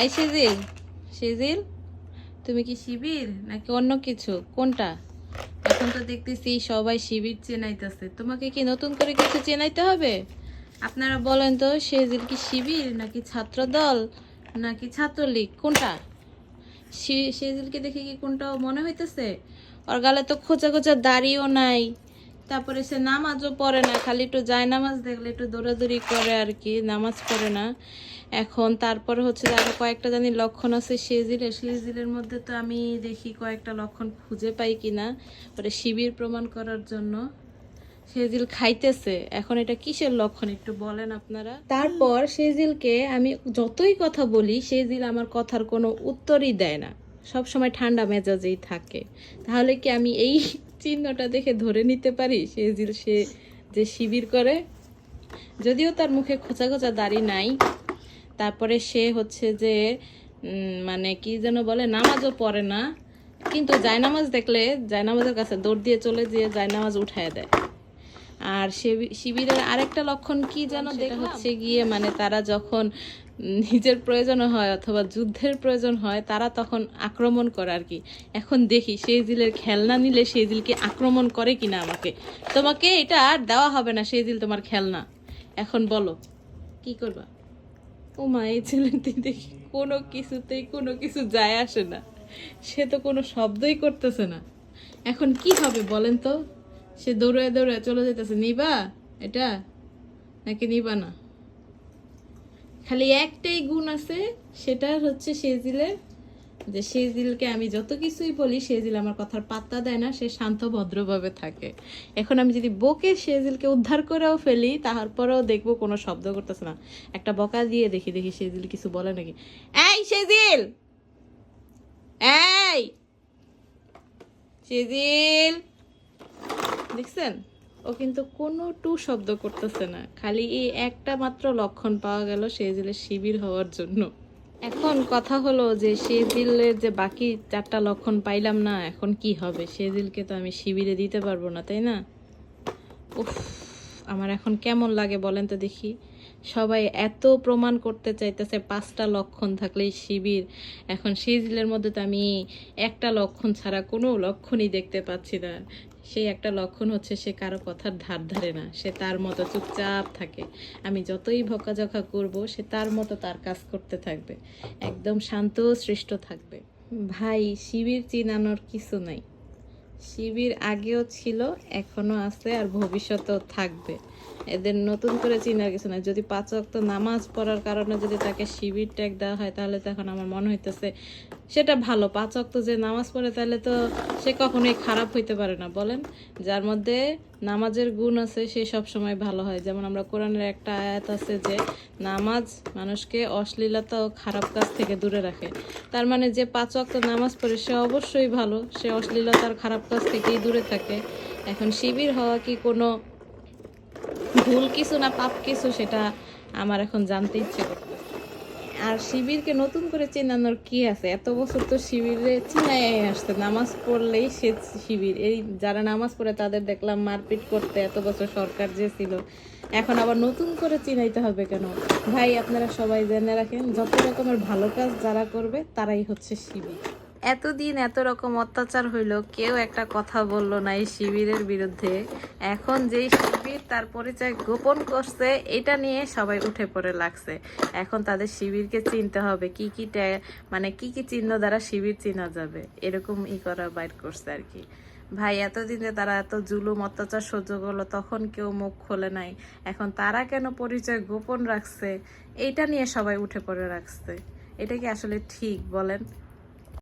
এই সেজিল সেজিল তুমি কি শিবির নাকি অন্য কিছু? কোনটা? এখন তো দেখতেছি সবাই শিবির চেনাইতেছে। তোমাকে কি নতুন করে কিছু চেনাইতে হবে? আপনারা বলেন তো সেজিল কি শিবির নাকি ছাত্র দল নাকি ছাত্রলীগ? কোনটা? সেজিলকে দেখে কি কোনটা মনে হইতেছে? ওর গালে তো খোঁচা খোঁচা দাড়িও নাই। তারপরে সে নামাজও পড়ে না, খালি একটু যায় নামাজ দেখলে একটু দৌড়াদৌড়ি করে আর কি, নামাজ পড়ে না। এখন তারপরে হচ্ছে যে আরও কয়েকটা জানি লক্ষণ আছে সেজিলের সেজিলের মধ্যে তো আমি দেখি কয়েকটা লক্ষণ খুঁজে পাই কিনা। ওটা শিবির প্রমাণ করার জন্য সেজিল খাইতেছে। এখন এটা কিসের লক্ষণ একটু বলেন আপনারা? তারপর সেজিলকে আমি যতই কথা বলি সেজিল আমার কথার কোনো উত্তরই দেয় না। সব সময় ঠান্ডা মেজাজেই থাকে। তাহলে কি আমি এই চিহ্নটা দেখে ধরে নিতে পারি? সেজিল সে যে শিবির করে। যদিও তার মুখে খোঁচা খোঁচা দাড়ি নাই। তারপরে সে হচ্ছে যে মানে কি যেন বলে নামাজও পড়ে না। কিন্তু জায়নামাজ দেখলে জায়নামাজের কাছে দৌড় দিয়ে চলে যেয়ে জায়নামাজ উঠায় দেয়। আর শিবি- শিবিরের আরেকটা লক্ষণ কি যেন দেখা হচ্ছে গিয়ে মানে তারা যখন নিজের প্রয়োজন হয় অথবা যুদ্ধের প্রয়োজন হয়, তারা তখন আক্রমণ করে আর কি। এখন দেখি সেই জিলের খেলনা নিলে সেই জিলকে আক্রমণ করে কিনা আমাকে। তোমাকে এটা আর দেওয়া হবে না, সেই জিল তোমার খেলনা। এখন বলো, কি করবা? ও মা এই ছেলেটি দেখি কোনো কিছুতেই কোনো কিছু যায় আসে না। সে তো কোনো শব্দই করতেছে না। এখন কি হবে বলেন তো? সে দৌড়ে দৌড়ে চলে যেতেছে নিবা এটা? নাকি নিবা না? খালি একটাই গুণ আছে, সেটা হচ্ছে সেজিলের যে সেজিলকে আমি যত কিছুই বলি, সেজিল আমার কথার পাত্তা দেয় না, সে শান্ত ভদ্রভাবে থাকে। এখন আমি যদি বকে সেজিলকে উদ্ধার করেও ফেলি, তারপরেও দেখব কোনো শব্দ করতেছে না। একটা বকা দিয়ে দেখি দেখি সেজিল কিছু বলে নাকি। এই সেজিল! এই! সেজিল! দেখছেন? ও কিন্তু কোনো টু শব্দ করতেছে না। খালি এই একটা মাত্র লক্ষণ পাওয়া গেল সেজিলের শিবির হওয়ার জন্য। এখন কথা হলো যে সেজিলের যে বাকি চারটা লক্ষণ পাইলাম না, এখন কি হবে? সেজিলকে তো আমি শিবিরে দিতে পারব না, তাই না? উফ, আমার এখন কেমন লাগে বলেন তো দেখি। সবাই এত প্রমাণ করতে চাইতেছে, পাঁচটা লক্ষণ থাকলেই শিবির। এখন সিজিলের মধ্যে তো আমি একটা লক্ষণ ছাড়া কোনো লক্ষণই দেখতে পাচ্ছি না। সেই একটা লক্ষণ হচ্ছে সে কারও কথার ধার ধারে না, সে তার মতো চুপচাপ থাকে। আমি যতই ভকাঝকা করব, সে তার মতো তার কাজ করতে থাকবে। একদম শান্ত সৃষ্ট থাকবে। ভাই, শিবির চিনানোর কিছু নাই। শিবির আগেও ছিল এখনও আছে আর ভবিষ্যতেও থাকবে। এদের নতুন করে চিনার কিছু না যদি পাঁচ ওয়াক্ত নামাজ পড়ার কারণে যদি তাকে শিবির ট্যাগ দেওয়া হয়, তাহলে তো এখন আমার মনে হইতেছে সেটা ভালো। পাঁচ ওয়াক্ত যে নামাজ পড়ে, তাহলে তো সে কখনোই খারাপ হইতে পারে না। বলেন, যার মধ্যে নামাজের গুণ আছে, সে সব সময় ভালো হয়। যেমন আমরা কোরআনের একটা আয়াত আছে যে, নামাজ মানুষকে অশ্লীলতা ও খারাপ কাজ থেকে দূরে রাখে। তার মানে যে পাঁচ ওয়াক্ত নামাজ পড়ে, সে অবশ্যই ভালো। সে অশ্লীলতার খারাপ কাজ থেকেই দূরে থাকে। এখন শিবির হওয়া কি কোনো ভুল কিছু না পাপ কিছু সেটা আমার এখন জানতে ইচ্ছে করতেছে। আর শিবিরকে নতুন করে চেনানোর কি আছে? এত বছর তো শিবিরে চিনাই আসছে, নামাজ পড়লেই সে শিবির। এই যারা নামাজ পড়ে তাদের দেখলাম মারপিট করতে এত বছর সরকার যে ছিল, এখন আবার নতুন করে চিনাইতে হবে কেন? ভাই, আপনারা সবাই জেনে রাখেন, যত রকমের ভালো কাজ যারা করবে তারাই হচ্ছে শিবির। এতদিন এত রকম অত্যাচার হইল, কেউ একটা কথা বলল না এই শিবিরের বিরুদ্ধে। এখন যেই শিবির তার পরিচয় গোপন করছে, এটা নিয়ে সবাই উঠে পড়ে লাগছে। এখন তাদের শিবিরকে চিনতে হবে, কি কি মানে কি কি চিহ্ন দ্বারা শিবির চিনা যাবে, এরকম ই করা বাইর করছে আর কি। ভাই, এতদিন তারা এত জুলুম, অত্যাচার সহ্য করল, তখন কেউ মুখ খোলে নাই। এখন তারা কেন পরিচয় গোপন রাখছে, এইটা নিয়ে সবাই উঠে পড়ে রাখছে এটা কি আসলে ঠিক বলেন?